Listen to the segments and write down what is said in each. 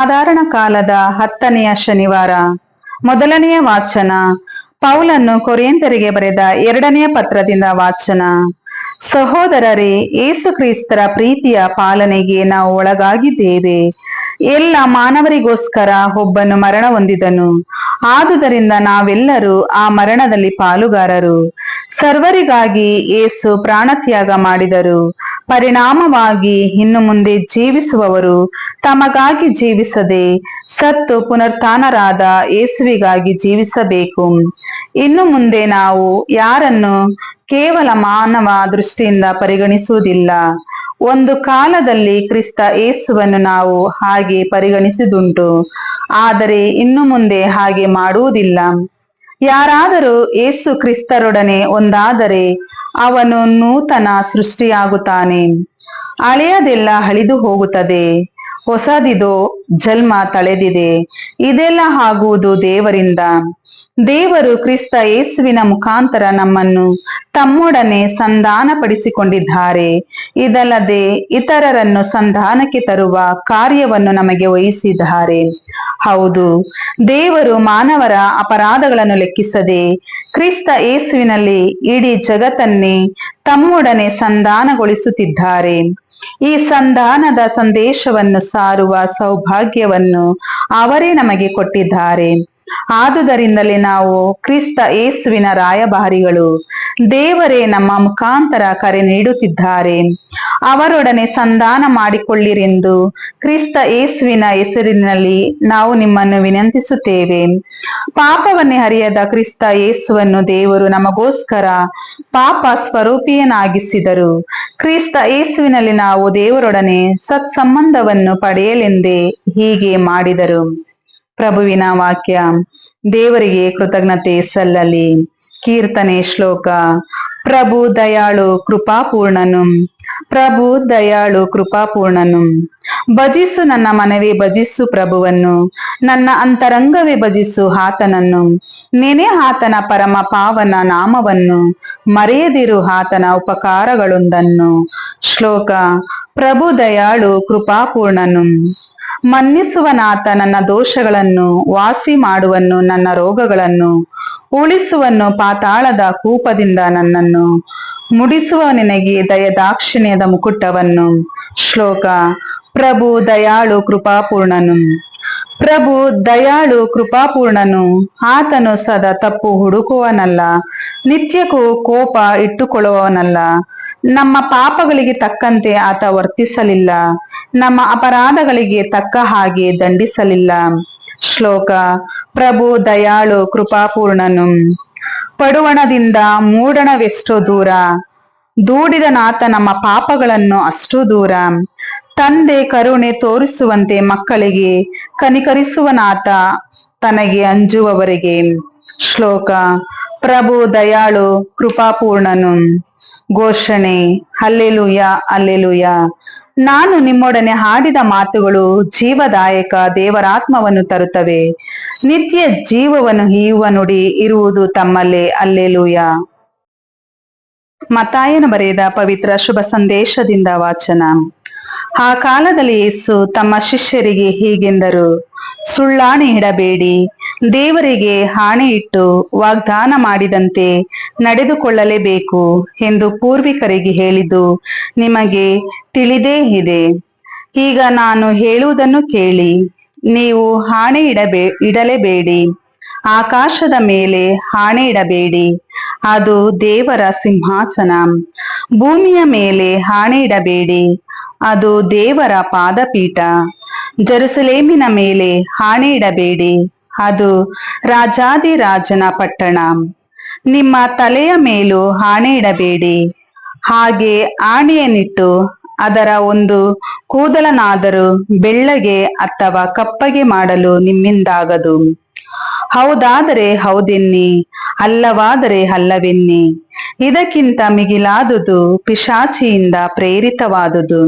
ಸಾಧಾರಣ ಕಾಲದ ಹತ್ತನೆಯ ಶನಿವಾರ. ಮೊದಲನೆಯ ವಾಚನ. ಪೌಲನ್ನು ಕೊರಿಯಂತರಿಗೆ ಬರೆದ ಎರಡನೆಯ ಪತ್ರದಿಂದ ವಾಚನ. ಸಹೋದರರೇ, ಏಸು ಕ್ರಿಸ್ತರ ಪ್ರೀತಿಯ ಪಾಲನೆಗೆ ನಾವು ಒಳಗಾಗಿದ್ದೇವೆ. ಎಲ್ಲ ಮಾನವರಿಗೋಸ್ಕರ ಒಬ್ಬನು ಮರಣ ಹೊಂದಿದನು. ಆದುದರಿಂದ ನಾವೆಲ್ಲರೂ ಆ ಮರಣದಲ್ಲಿ ಪಾಲುಗಾರರು. ಸರ್ವರಿಗಾಗಿ ಏಸು ಪ್ರಾಣತ್ಯಾಗ ಮಾಡಿದರು. ಪರಿಣಾಮವಾಗಿ ಇನ್ನು ಮುಂದೆ ಜೀವಿಸುವವರು ತಮಗಾಗಿ ಜೀವಿಸದೆ ಸತ್ತು ಪುನರ್ತಾನರಾದ ಏಸುವಿಗಾಗಿ ಜೀವಿಸಬೇಕು. ಇನ್ನು ಮುಂದೆ ನಾವು ಯಾರನ್ನು ಕೇವಲ ಮಾನವ ದೃಷ್ಟಿಯಿಂದ ಪರಿಗಣಿಸುವುದಿಲ್ಲ. ಒಂದು ಕಾಲದಲ್ಲಿ ಕ್ರಿಸ್ತ ಏಸುವನ್ನು ನಾವು ಹಾಗೆ ಪರಿಗಣಿಸಿದುಂಟು. ಆದರೆ ಇನ್ನು ಮುಂದೆ ಹಾಗೆ ಮಾಡುವುದಿಲ್ಲ. ಯಾರಾದರೂ ಏಸು ಕ್ರಿಸ್ತರೊಡನೆ ಒಂದಾದರೆ ಅವನು ನೂತನ ಸೃಷ್ಟಿಯಾಗುತ್ತಾನೆ. ಹಳೆಯದೆಲ್ಲ ಅಳಿದು ಹೋಗುತ್ತದೆ. ಹೊಸದಿದೋ ಜನ್ಮ ತಳೆದಿದೆ. ಇದೆಲ್ಲ ಆಗುವುದು ದೇವರಿಂದ. ದೇವರು ಕ್ರಿಸ್ತ ಯೇಸುವಿನ ಮುಖಾಂತರ ನಮ್ಮನ್ನು ತಮ್ಮೊಡನೆ ಸಂಧಾನಪಡಿಸಿಕೊಂಡಿದ್ದಾರೆ. ಇದಲ್ಲದೆ ಇತರರನ್ನು ಸಂಧಾನಕ್ಕೆ ತರುವ ಕಾರ್ಯವನ್ನು ನಮಗೆ ವಹಿಸಿದ್ದಾರೆ. ಹೌದು, ದೇವರು ಮಾನವರ ಅಪರಾಧಗಳನ್ನು ಲೆಕ್ಕಿಸದೆ ಕ್ರಿಸ್ತ ಯೇಸುವಿನಲ್ಲಿ ಇಡೀ ಜಗತ್ತನ್ನೇ ತಮ್ಮೊಡನೆ ಸಂಧಾನಗೊಳಿಸುತ್ತಿದ್ದಾರೆ. ಈ ಸಂಧಾನದ ಸಂದೇಶವನ್ನು ಸಾರುವ ಸೌಭಾಗ್ಯವನ್ನು ಅವರೇ ನಮಗೆ ಕೊಟ್ಟಿದ್ದಾರೆ. ಆದುದರಿಂದಲೇ ನಾವು ಕ್ರಿಸ್ತ ಯೇಸುವಿನ ರಾಯಭಾರಿಗಳು. ದೇವರೇ, ನಮ್ಮ ಮುಖಾಂತರ ಕರೆ ನೀಡುತ್ತಿದ್ದಾರೆ. ಅವರೊಡನೆ ಸಂಧಾನ ಮಾಡಿಕೊಳ್ಳಿರೆಂದು ಕ್ರಿಸ್ತ ಯೇಸುವಿನ ಹೆಸರಿನಲ್ಲಿ ನಾವು ನಿಮ್ಮನ್ನು ವಿನಂತಿಸುತ್ತೇವೆ. ಪಾಪವನ್ನೇ ಹರಿಯದ ಕ್ರಿಸ್ತ ಯೇಸುವನ್ನು ದೇವರು ನಮಗೋಸ್ಕರ ಪಾಪ ಸ್ವರೂಪಿಯನಾಗಿಸಿದರು. ಕ್ರಿಸ್ತ ಯೇಸುವಿನಲ್ಲಿ ನಾವು ದೇವರೊಡನೆ ಸತ್ಸಂಬಂಧವನ್ನು ಪಡೆಯಲೆಂದೇ ಹೀಗೆ ಮಾಡಿದರು. ಪ್ರಭುವಿನ ವಾಕ್ಯ, ದೇವರಿಗೆ ಕೃತಜ್ಞತೆ ಸಲ್ಲಲಿ. ಕೀರ್ತನೆ ಶ್ಲೋಕ, ಪ್ರಭು ದಯಾಳು ಕೃಪಾಪೂರ್ಣನು. ಪ್ರಭು ದಯಾಳು ಕೃಪಾಪೂರ್ಣನು. ಭಜಿಸು ನನ್ನ ಮನವೇ, ಭಜಿಸು ಪ್ರಭುವನ್ನು. ನನ್ನ ಅಂತರಂಗವೇ ಭಜಿಸು ಆತನನ್ನು. ನೆನೆ ಆತನ ಪರಮ ಪಾವನ ನಾಮವನ್ನು. ಮರೆಯದಿರು ಆತನ ಉಪಕಾರಗಳೊಂದನ್ನು. ಶ್ಲೋಕ, ಪ್ರಭು ದಯಾಳು ಕೃಪಾಪೂರ್ಣನು. ಮನ್ನಿಸುವನಾತ ನನ್ನ ದೋಷಗಳನ್ನು, ವಾಸಿ ಮಾಡುವನ್ನು ನನ್ನ ರೋಗಗಳನ್ನು ಉಳಿಸುವನ್ನು ಪಾತಾಳದ ಕೂಪದಿಂದ ನನ್ನನ್ನು, ಮುಡಿಸುವ ನಿನಗೆ ದಯದಾಕ್ಷಿಣ್ಯದ ಮುಕುಟವನ್ನು. ಶ್ಲೋಕ, ಪ್ರಭು ದಯಾಳು ಕೃಪಾಪೂರ್ಣನು. ಪ್ರಭು ದಯಾಳು ಕೃಪಾಪೂರ್ಣನು. ಆತನು ಸದಾ ತಪ್ಪು ಹುಡುಕುವನಲ್ಲ, ನಿತ್ಯಕ್ಕೂ ಕೋಪ ಇಟ್ಟುಕೊಳ್ಳುವವನಲ್ಲ ನಮ್ಮ ಪಾಪಗಳಿಗೆ ತಕ್ಕಂತೆ ಆತ ವರ್ತಿಸಲಿಲ್ಲ, ನಮ್ಮ ಅಪರಾಧಗಳಿಗೆ ತಕ್ಕ ಹಾಗೆ ದಂಡಿಸಲಿಲ್ಲ. ಶ್ಲೋಕ, ಪ್ರಭು ದಯಾಳು ಕೃಪಾಪೂರ್ಣನು. ಪಡುವಣದಿಂದ ಮೂಡಣವೆಷ್ಟು ದೂರ? ದೂಡಿದ ನಾತ ನಮ್ಮ ಪಾಪಗಳನ್ನು ಅಷ್ಟು ದೂರ? ತಂದೆ ಕರುಣೆ ತೋರಿಸುವಂತೆ ಮಕ್ಕಳಿಗೆ ಕನಿಕರಿಸುವನಾತ ತನಗೆ ಅಂಜುವವರಿಗೆ. ಶ್ಲೋಕ, ಪ್ರಭು ದಯಾಳು, ಕೃಪಾಪೂರ್ಣನು. ಘೋಷಣೆ ಅಲ್ಲೆಲುಯ ಅಲ್ಲೆಲುಯ ನಾನು ನಿಮ್ಮೊಡನೆ ಹಾಡಿದ ಮಾತುಗಳು ಜೀವದಾಯಕ ದೇವರಾತ್ಮವನ್ನು ತರುತ್ತವೆ. ನಿತ್ಯ ಜೀವವನ್ನು ಹೀಯುವ ನುಡಿ ಇರುವುದು ತಮ್ಮಲ್ಲೇ ಅಲ್ಲೆಲುಯ ಮತಾಯನ ಬರೆದ ಪವಿತ್ರ ಶುಭ ಸಂದೇಶದಿಂದ ವಾಚನ. ಆ ಕಾಲದಲ್ಲಿ ಯೇಸು ತಮ್ಮ ಶಿಷ್ಯರಿಗೆ ಹೀಗೆಂದರು, ಸುಳ್ಳಾಣೆ ಇಡಬೇಡಿ, ದೇವರಿಗೆ ಹಾಣೆ ಇಟ್ಟು ವಾಗ್ದಾನ ಮಾಡಿದಂತೆ ನಡೆದುಕೊಳ್ಳಲೇಬೇಕು ಎಂದು ಪೂರ್ವಿಕರಿಗೆ ಹೇಳಿದ್ದು ನಿಮಗೆ ತಿಳಿದೇ ಇದೆ. ಈಗ ನಾನು ಹೇಳುವುದನ್ನು ಕೇಳಿ, ನೀವು ಹಾಣೆ ಇಡಬೇ, ಇಡಲೇಬೇಡಿ, ಆಕಾಶದ ಮೇಲೆ ಹಾಣೆ ಇಡಬೇಡಿ, ಅದು ದೇವರ ಸಿಂಹಾಸನ, ಭೂಮಿಯ ಮೇಲೆ ಹಾಣೆ ಇಡಬೇಡಿ ಅದು ದೇವರ ಪಾದಪೀಠ. ಜರುಸಲೇಮಿನ ಮೇಲೆ ಹಾಣೆ ಇಡಬೇಡಿ ಅದು ರಾಜಾದಿರಾಜನ ಪಟ್ಟಣ. ನಿಮ್ಮ ತಲೆಯ ಮೇಲೂ ಹಾಣೆ ಇಡಬೇಡಿ ಹಾಗೆ ಆಣೆಯನ್ನಿಟ್ಟು ಅದರ ಒಂದು ಕೂದಲನಾದರೂ ಬೆಳ್ಳಗೆ ಅಥವಾ ಕಪ್ಪಗೆ ಮಾಡಲು ನಿಮ್ಮಿಂದಾಗದು. ಹೌದಾದರೆ ಹೌದೆನ್ನಿ, ಅಲ್ಲವಾದರೆ ಅಲ್ಲವೆನ್ನಿ. ಇದಕ್ಕಿಂತ ಮಿಗಿಲಾದುದು ಪಿಶಾಚಿಯಿಂದ ಪ್ರೇರಿತವಾದುದು.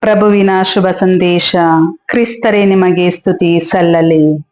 ಪ್ರಭುವಿನ ಶುಭ ಸಂದೇಶ, ಕ್ರಿಸ್ತರೇ ನಿಮಗೆ ಸ್ತುತಿ ಸಲ್ಲಲಿ.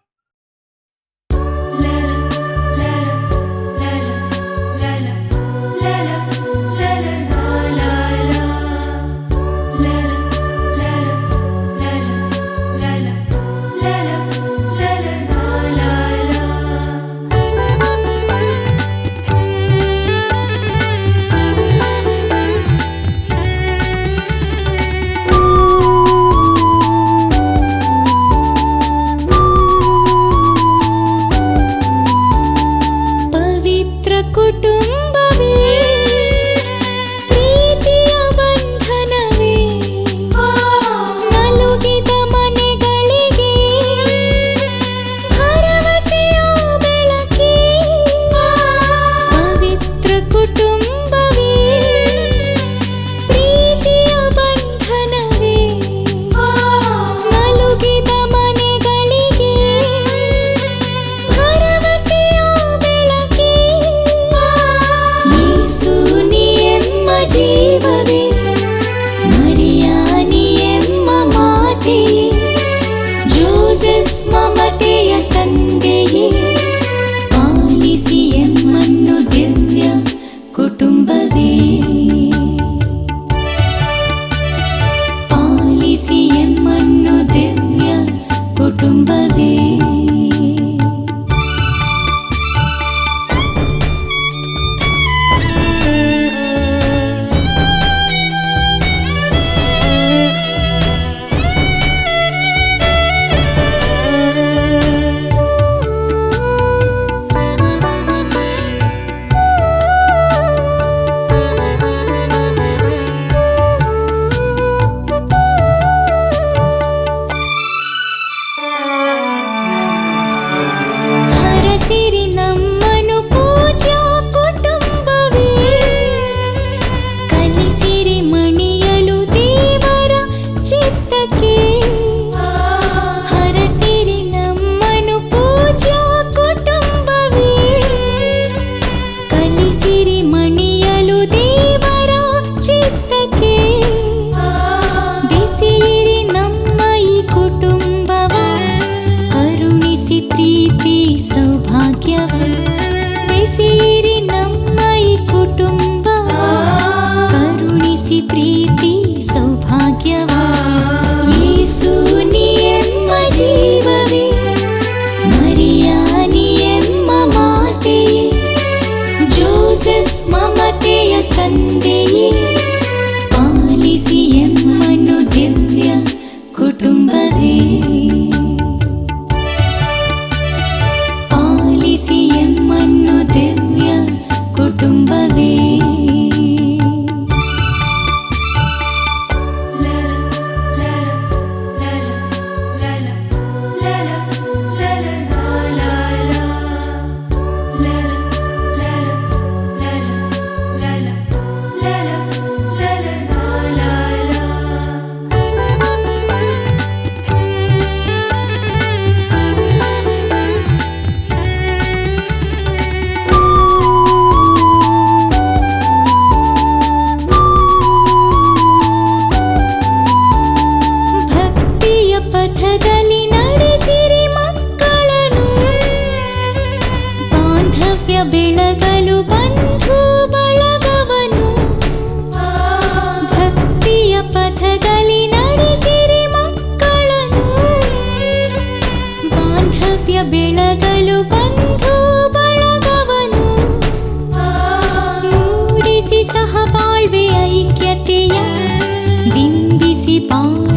kasih.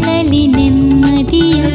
അലി നെമ്മതിയാ